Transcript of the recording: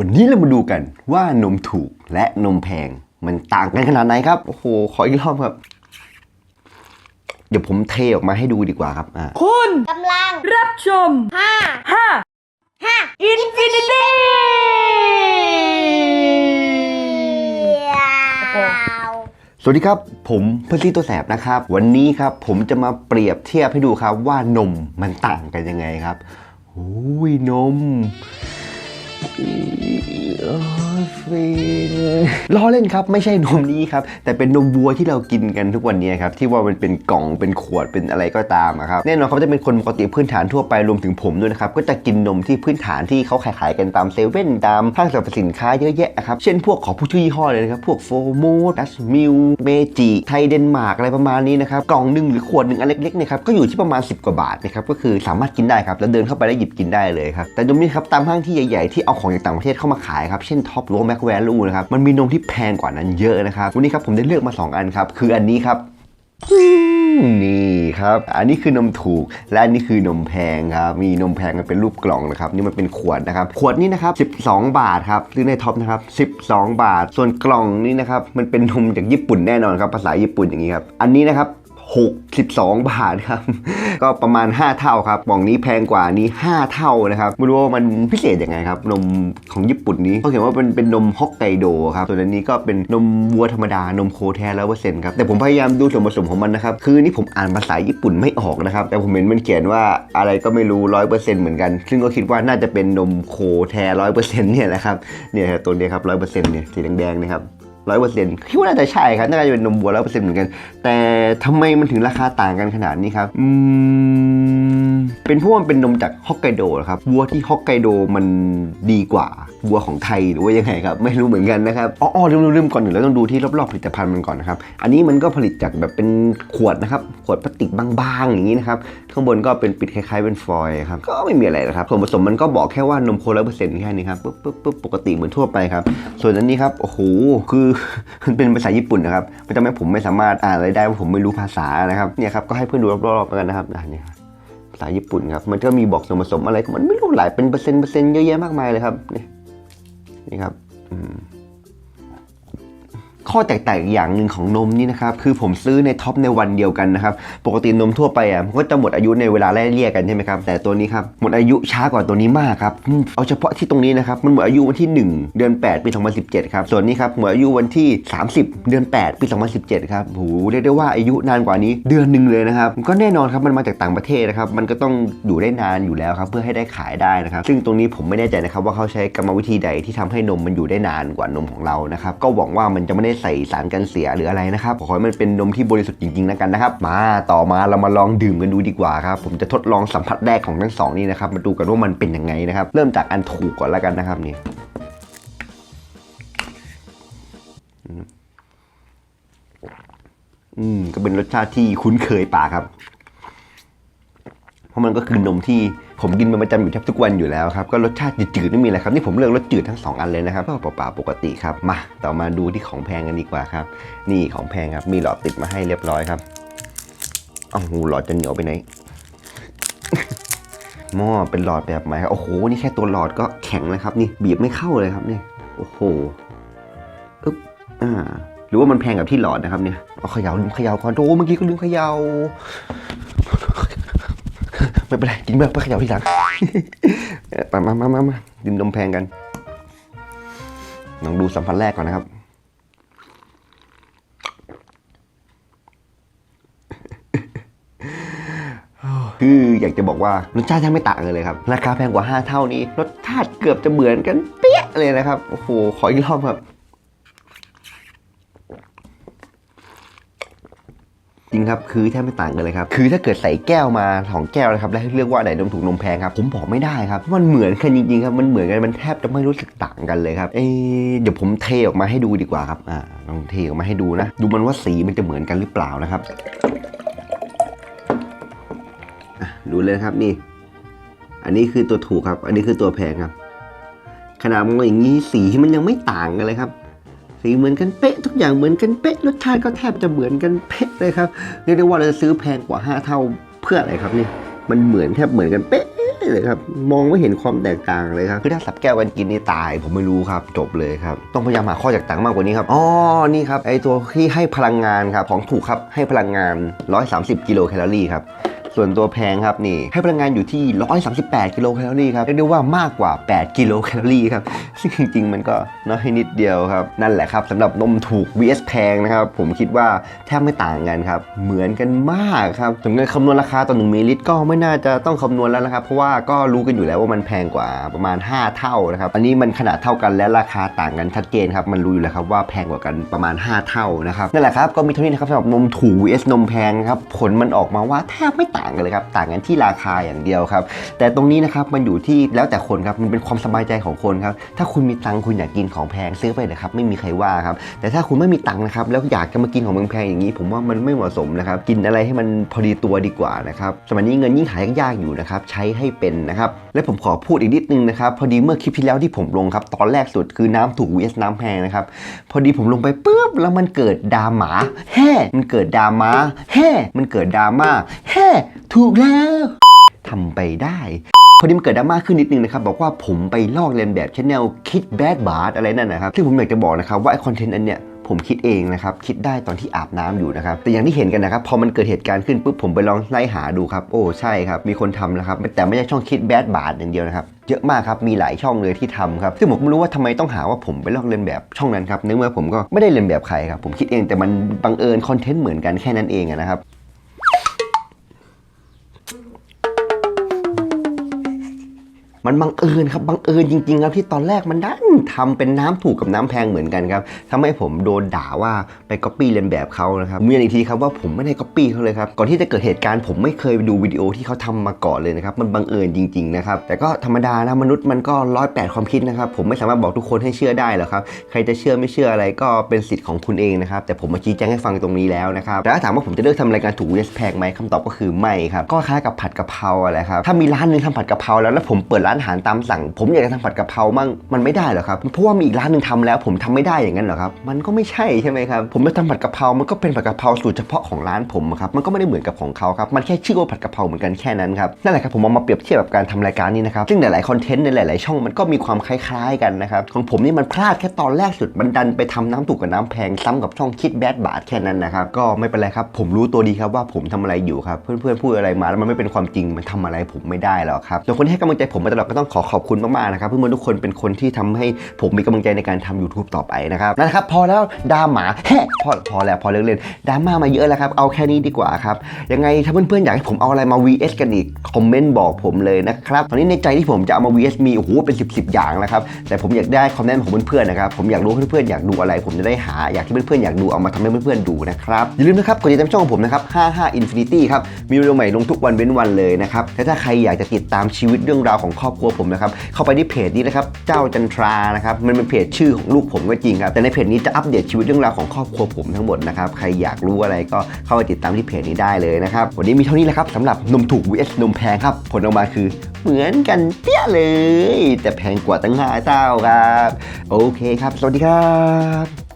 วันนี้เรามาดูกันว่านมถูกและนมแพงมันต่างกันขนาดไหนครับ โอ้โห ขออีกรอบครับ เดี๋ยวผมเทออกมาให้ดูดีกว่าครับอ่าคุณกำลังรับชม ห้าห้าห้าอินฟินิตี้สวัสดีครับ ผมเพื่อนซีตัวแสบนะครับ วันนี้ครับผมจะมาเปรียบเทียบให้ดูครับว่านมมันต่างกันยังไงครับโอ้ยนมโอ้ยฟิน ล้อเล่นครับไม่ใช่นมนี้ครับ แต่เป็นนมวัวที่เรากินกันทุกวันนี้ครับ ที่ว่ามันเป็นกล่องเป็นขวดเป็นอะไรก็ตามอะครับแน่นอนเขาจะเป็นคนปกติพื้นฐานทั่วไปรวมถึงผมด้วยนะครับ ก็จะกินนมที่พื้นฐานที่เขาขายๆกันตามเซเว่นตามห้างสรรพสินค้าเยอะแยะครับ เช่นพวกของผู้ชื่อยี่ห้อเลยนะครับ พวกโฟโมดัสมิลเมจิไทยเดนมาร์กอะไรประมาณนี้นะครับ กล่องหนึ่งหรือขวดหนึ่งอันเล็กๆนี่ยครับก็อยู่ที่ประมาณ 10 กว่าบาทนะครับก็คือสามารถกินได้ครับแล้วเดินเข้าไปแล้วหยิบกินได้เลยครับแต่นมนี้ครับตามห้างที่ใหญ่ๆที่เอาของจากต่างประเทศเข้ามาขายครับ เช่นท็อปหรือแมคแวลูนะครับ มันมีนมที่แพงกว่านั้นเยอะนะครับ วันนี้ครับผมได้เลือกมาสองอันครับ คืออันนี้ครับนี่ครับ อันนี้คือนมถูก และอันนี้คือนมแพงครับ มีนมแพงมันเป็นรูปกล่องนะครับ นี่มันเป็นขวดนะครับ ขวดนี้นะครับ 12 บาทครับ ซื้อในท็อปนะครับ 12 บาท ส่วนกล่องนี้นะครับ มันเป็นนมจากญี่ปุ่นแน่นอนครับ ภาษาญี่ปุ่นอย่างนี้ครับ อันนี้นะครับ 62 บาทครับ ก็ประมาณ 5 เท่าครับกล่องนี้แพงกว่านี้ 5 เท่านะครับ ไม่รู้ว่ามันพิเศษยังไงครับ นมของญี่ปุ่นนี้เขาเขียนว่าเป็นเป็นนมฮอกไกโดครับ ส่วนอันนี้ก็เป็นนมวัวธรรมดานมโคแท้ร้อยเปอร์เซ็นต์ครับ แต่ผมพยายามดูส่วนผสมของมันนะครับ คือนี่ผมอ่านภาษาญี่ปุ่นไม่ออกนะครับ แต่ผมเห็นมันเขียนว่าอะไรก็ไม่รู้ร้อยเปอร์เซ็นต์เหมือนกัน ซึ่งก็คิดว่าน่าจะเป็นนมโคแท้ร้อยเปอร์เซ็นต์เนี่ยแหละครับ เนี่ยตัวนี้ครับร้อยเปอร์เซ็นต์เนี่ยสีแดงๆนะครับ ร้อยเปอร์เซ็นต์คิดว่าน่าจะใช่ครับน่าจะเป็นนมวัวร้อยเปอร์เซ็นต์เหมือนกัน แต่ทำไมมันถึงราคาต่างกันขนาดนี้ครับอืมเป็นเพราะว่ามันเป็นนมจากฮอกไกโดครับวัวที่ฮอกไกโดมันดีกว่าวัวของไทยหรือว่ายังไงครับไม่รู้เหมือนกันนะครับอ๋อลืมลืมลืมก่อนหนึ่งแล้วต้องดูที่รอบๆผลิตภัณฑ์มันก่อนนะครับอันนี้มันก็ผลิตจากแบบเป็นขวดนะครับขวดพลาสติกบางๆอย่างนี้นะครับข้างบนก็เป็นปิดคล้ายๆเป็นฟอยล์ครับก็ไม่มีอะไรนะครับส่วนผสมมันก็บอกแค่ว่านมโคร้อยเปอร์เซ็นต์แค่นี้ครับปุ๊บปุ๊บปุ๊บปกติเหมือนทั่วไปครับส่วนอันนี้ครับโอ้โหคือมันเป็นภาษาญี่ปุ่นนะครับมันทำให้ผมไม่สามารถอ่านอะไรได้เพราะผมไม่รู้ภาษานะครับเนี่ยครับก็ให้เพื่อนดูรอบๆกันนะครับอ่านี่ภาษาญี่ปุ่นครับมันก็มีบอกส่วนผสมอะไรมันไม่รู้หลายเป็นเปอร์เซ็นต์เปอร์เซ็นต์เยอะแยะมากมายเลยครับนี่ นี่ครับอืม ข้อแตกต่างอย่างหนึ่งของนมนี่นะครับคือผมซื้อในท็อปในวันเดียวกันนะครับปกตินมทั่วไปอะมันก็จะหมดอายุในเวลาไล่เลี่ยกันใช่ไหมครับแต่ตัวนี้ครับหมดอายุช้ากว่าตัวนี้มากครับเอาเฉพาะที่ตรงนี้นะครับมันหมดอายุวันที่ 1 เดือน 8 ปี 2017 ครับส่วนนี้ครับหมดอายุวันที่ 30 เดือน 8 ปี 2017 ครับโหเรียกได้ว่าอายุนานกว่านี้เดือนหนึ่งเลยนะครับก็แน่นอนครับมันมาจากต่างประเทศนะครับมันก็ต้องอยู่ได้นานอยู่แล้วครับเพื่อให้ได้ขายได้นะครับซึ่งตรงนี้ผมไม่แน่ใจนะครับว่าเขาใช้กรรมวิธีใดที่ทำให้นมมันอยู่ได้นานกว่านมของเรานะครับก็หวังว่ามันจะไม่ได้ใส่สารกันเสียหรืออะไรนะครับขอให้มันเป็นนมที่บริสุทธิ์จริงๆแล้วกันนะครับ มาต่อมาเรามาลองดื่มกันดูดีกว่าครับผมจะทดลองสัมผัสแรกของทั้งสองนี่นะครับมาดูกันว่ามันเป็นยังไงนะครับเริ่มจากอันถูกก่อนแล้วกันนะครับนี่อืมอืมก็เป็นรสชาติที่คุ้นเคยปากครับ เพราะมันก็คือนมที่ ผมกินเป็นประจำอยู่แทบทุกวันอยู่แล้วครับ ก็รสชาติจืดๆไม่มีอะไรครับ นี่ผมเลือกรสจืดทั้งสองอันเลยนะครับก็เปล่าๆปกติครับ มา ต่อมาดูที่ของแพงกันดีกว่าครับ นี่ของแพงครับ มีหลอดติดมาให้เรียบร้อยครับอ้าหูหลอดจะเหนียวไปไหนหม้อเป็นหลอดแบบใหม่ครับโอ้โห นี่แค่ตัวหลอดก็แข็งเลยครับ นี่บีบไม่เข้าเลยครับนี่โอ้โหอึ๊บอ่าหรือว่ามันแพงกับที่หลอดนะครับเนี่ยเอาเขย่าลืมเขย่าก่อนโอ้เมื่อกี้ก็ลืมเขย่า ไม่เป็นไรกินแบบไปเขย่าทีหลัง มามามามามาดื่มนมแพงกันลองดูสัมผัสแรกก่อนนะครับ คืออยากจะบอกว่ารสชาติแทบไม่ต่างกันเลยครับ ราคาแพงกว่า 5 เท่านี้ รสชาติเกือบจะเหมือนกันเปี้ยเลยนะครับ โอ้โห ขออีกรอบครับ จริงครับคือแทบไม่ต่างกันเลยครับคือถ้าเกิดใส่แก้วมาสองแก้วนะครับแล้วเลือกว่าไหนนมถูกนมแพงครับผมบอกไม่ได้ครับมันเหมือนกันจริงๆครับมันเหมือนกันมันแทบจะไม่รู้สึกต่างกันเลยครับเอะเดี๋ยวผมเทออกมาให้ดูดีกว่าครับอ่าลองเทออกมาให้ดูนะ ดูมันว่าสีมันจะเหมือนกันหรือเปล่านะครับอะดูเลยครับนี่ อันนี้คือตัวถูกครับ อันนี้คือตัวแพงครับ ขนาดมันอย่างนี้สีมันยังไม่ต่างกันเลยครับ สีเหมือนกันเป๊ะ ทุกอย่างเหมือนกันเป๊ะรสชาติก็แทบจะเหมือนกันเป๊ะเลยครับเรียกได้ว่าเราจะซื้อแพงกว่า 5 เท่าเพื่ออะไรครับนี่มันเหมือนแทบเหมือนกันเป๊ะเลยครับมองไม่เห็นความแตกต่างเลยครับคือถ้าสับแก้วกันกินนี่ตาย ผมไม่รู้ครับจบเลยครับต้องพยายามหาข้อแตกต่างมากกว่านี้ครับอ๋อนี่ครับไอตัวที่ให้พลังงานครับของถูกครับให้พลังงาน 130 กิโลแคลอรี่ครับ ส่วนตัวแพงครับนี่ให้พลังงานอยู่ที่ 138 กิโลแคลอรี่ครับเรียกได้ว่ามากกว่า 8 กิโลแคลอรี่ครับซึ่งจริง ๆ มันก็น้อยนิดเดียวครับ นั่นแหละครับสำหรับนมถูก vs แพงนะครับ ผมคิดว่าแทบไม่ต่างกันครับ เหมือนกันมากครับถึงเงินคำนวณราคาต่อ1มิลลิลิตรก็ไม่น่าจะต้องคำนวณแล้วนะครับ เพราะว่าก็รู้กันอยู่แล้วว่ามันแพงกว่าประมาณ 5 เท่านะครับ อันนี้มันขนาดเท่ากันและราคาต่างกันชัดเจนครับ มันรู้อยู่แล้วครับว่าแพงกว่ากันประมาณ 5 เท่านะครับ นั่นแหละครับ ก็มีเท่านี้นะครับสำหรับนมถูก vs นมแพงครับ ผลมันออกมาว่าแทบไม่ต่างกันเลยครับต่างกันที่ราคาอย่างเดียวครับ แต่ตรงนี้นะครับมันอยู่ที่แล้วแต่คนครับมันเป็นความสบายใจของคนครับถ้าคุณมีตังค์คุณอยากกินของแพงซื้อไปเลยครับไม่มีใครว่าครับแต่ถ้าคุณไม่มีตังค์นะครับแล้วอยากจะมากินของแพงๆอย่างนี้ ผมว่ามันไม่เหมาะสมนะครับกินอะไรให้มันพอดีตัวดีกว่านะครับสมัยนี้เงินยิ่งหายากอยู่นะครับใช้ให้เป็นนะครับและผมขอพูดอีกนิดนึงนะครับพอดีเมื่อคลิปที่แล้วที่ผมลงครับตอนแรกสุดคือน้ำถูก vs น้ำแพงนะครับพอดีผมลงไปปุ๊บแล้วมันเกิดดราม่าแฮ่มันเกิดดราม่าแฮ่มันเกิดดราม่าแฮ่ ถูกแล้วทำไปได้พอดีมันเกิดดราม่าขึ้นนิดนึงนะครับ บอกว่าผมไปลอกเลียนแบบชแนลคิดแบดบาร์อะไรนั่นนะครับซึ่งผมอยากจะบอกนะครับว่าไอคอนเทนต์อันเนี้ยผมคิดเองนะครับ คิดได้ตอนที่อาบน้ำอยู่นะครับ แต่อย่างที่เห็นกันนะครับ พอมันเกิดเหตุการณ์ขึ้นปุ๊บผมไปลองไล่หาดูครับ โอ้ใช่ครับ มีคนทำนะครับ แต่ไม่ใช่ช่องคิดแบดบาร์อย่างเดียวนะครับ เยอะมากครับ มีหลายช่องเลยที่ทำครับ ซึ่งผมไม่รู้ว่าทำไมต้องหาว่าผมไปลอกเลียนแบบช่องนั้นครับในเมื่อผมก็ไม่ได้เลียนแบบใครครับ ผมคิดเองแต่มันบังเอิญคอนเทนต์เหมือนกันแค่นั้นเองนะครับ Mm-hmm. มันบังเอิญครับบังเอิญจริงๆครับที่ตอนแรกมันดันทำเป็นน้ำถูกกับน้ำแพงเหมือนกันครับทำให้ผมโดนด่าว่าไปก๊อปปี้เลียนแบบเขานะครับมีอีกทีครับว่าผมไม่ได้ก๊อปปี้เขาเลยครับก่อนที่จะเกิดเหตุการณ์ผมไม่เคยดูวิดีโอที่เขาทำมาก่อนเลยนะครับมันบังเอิญจริงๆนะครับแต่ก็ธรรมดานะมนุษย์มันก็ร้อยแปดความคิดนะครับผมไม่สามารถบอกทุกคนให้เชื่อได้หรอกครับใครจะเชื่อไม่เชื่ออะไรก็เป็นสิทธิ์ของคุณเองนะครับแต่ผมมาชี้แจงให้ฟังตรงนี้แล้วนะครับแต่ถ้าถามว่าผมจะเลือกทำรายการถูกเวสแพงไหมคำตอบก็คือไม่ครับก็คล้ายกับผัดกะเพราอะไรครับถ้ามีร้านนึงทำผัดกะเพราแล้วแล้วผมเปิดร้านอาหารตามสั่ง ผมอยากจะทำผัดกะเพรามั่งมันไม่ได้หรอครับเพราะว่ามีอีกร้านหนึ่งทำแล้ว ผมทำไม่ได้อย่างนั้นเหรอครับมันก็ไม่ใช่ใช่ไหมครับผมจะทำผัดกะเพรามันก็เป็นผัดกะเพราสูตรเฉพาะของร้านผมครับมันก็ไม่ได้เหมือนกับของเขาครับมันแค่ชื่อว่าผัดกะเพราเหมือนกันแค่นั้นครับนั่นแหละครับผมเอามาเปรียบเทียบกับการทำรายการนี้นะครับซึ่งหลายๆคอนเทนต์ในหลายๆช่องมันก็มีความคล้ายๆกันนะครับของผมนี่มันพลาดแค่ตอนแรกสุดมันดันไปทำน้ำถูกกับน้ำแพงซ้ำกับช่องคิดแบดบาทแค่นั้นนะครับก็ไม่เป็นไรครับผมรู้ตัวดีครับว่าผมทำอะไรอยู่ครับเพื่อนๆพูดอะไรมาแล้วมันไม่เป็นความจริงมันทำอะไรผมไม่ได้หรอกครับส่คนที่ให้กำลังใจผมมาตลอดก็ต้องขอขอบคุณมากๆนะครับเพื่อนๆทุกคนเป็นคนที่ทำให้ผมมีกำลังใจในการทำ YouTube ต่อไปนะครับนั่นแหละครับ พอแล้วดราม่าแฮ่พอพอแล้วพอเลิกเล่นดราม่ามาเยอะแล้วครับ เอาแค่นี้ดีกว่าครับ ยังไงถ้าเพื่อนๆอยากให้ผมเอาอะไรมา VS กันอีก คอมเมนต์บอกผมเลยนะครับ ตอนนี้ในใจที่ผมจะเอามา VS มีโอ้โหเป็น 10 10อย่างนะครับ แต่ผมอยากได้คอมเมนต์ของเพื่อนๆนะครับ ผมอยากรู้เพื่อนๆอยากดูอะไร ผมจะได้หาอยากที่เพื่อนๆอยากดูเอามาทำให้เพื่อนๆดูนะครับ อย่าลืมนะครับกดติดตามช่องของผมนะครับ 55 Infinity ครับ มีวิดีโอใหม่ลงทุกวันเว้นวันเลยนะครับ และถ้าใครอยากจะติดตามชีวิตเรื่องราวของครอบครัวผมนะครับ เข้าไปที่เพจนี้นะครับ เจ้าจันทรานะครับ มันเป็นเพจชื่อของลูกผมก็จริงครับ แต่ในเพจนี้จะอัปเดตชีวิตเรื่องราวของครอบครัวผมทั้งหมดนะครับ ใครอยากรู้อะไรก็เข้าไปติดตามที่เพจนี้ได้เลยนะครับ วันนี้มีเท่านี้แหละครับสำหรับนมถูก vs นมแพงครับ ผลออกมาคือเหมือนกันเปี้ยเลย แต่แพงกว่าตั้งห้าเท่าครับ โอเคครับ สวัสดีครับ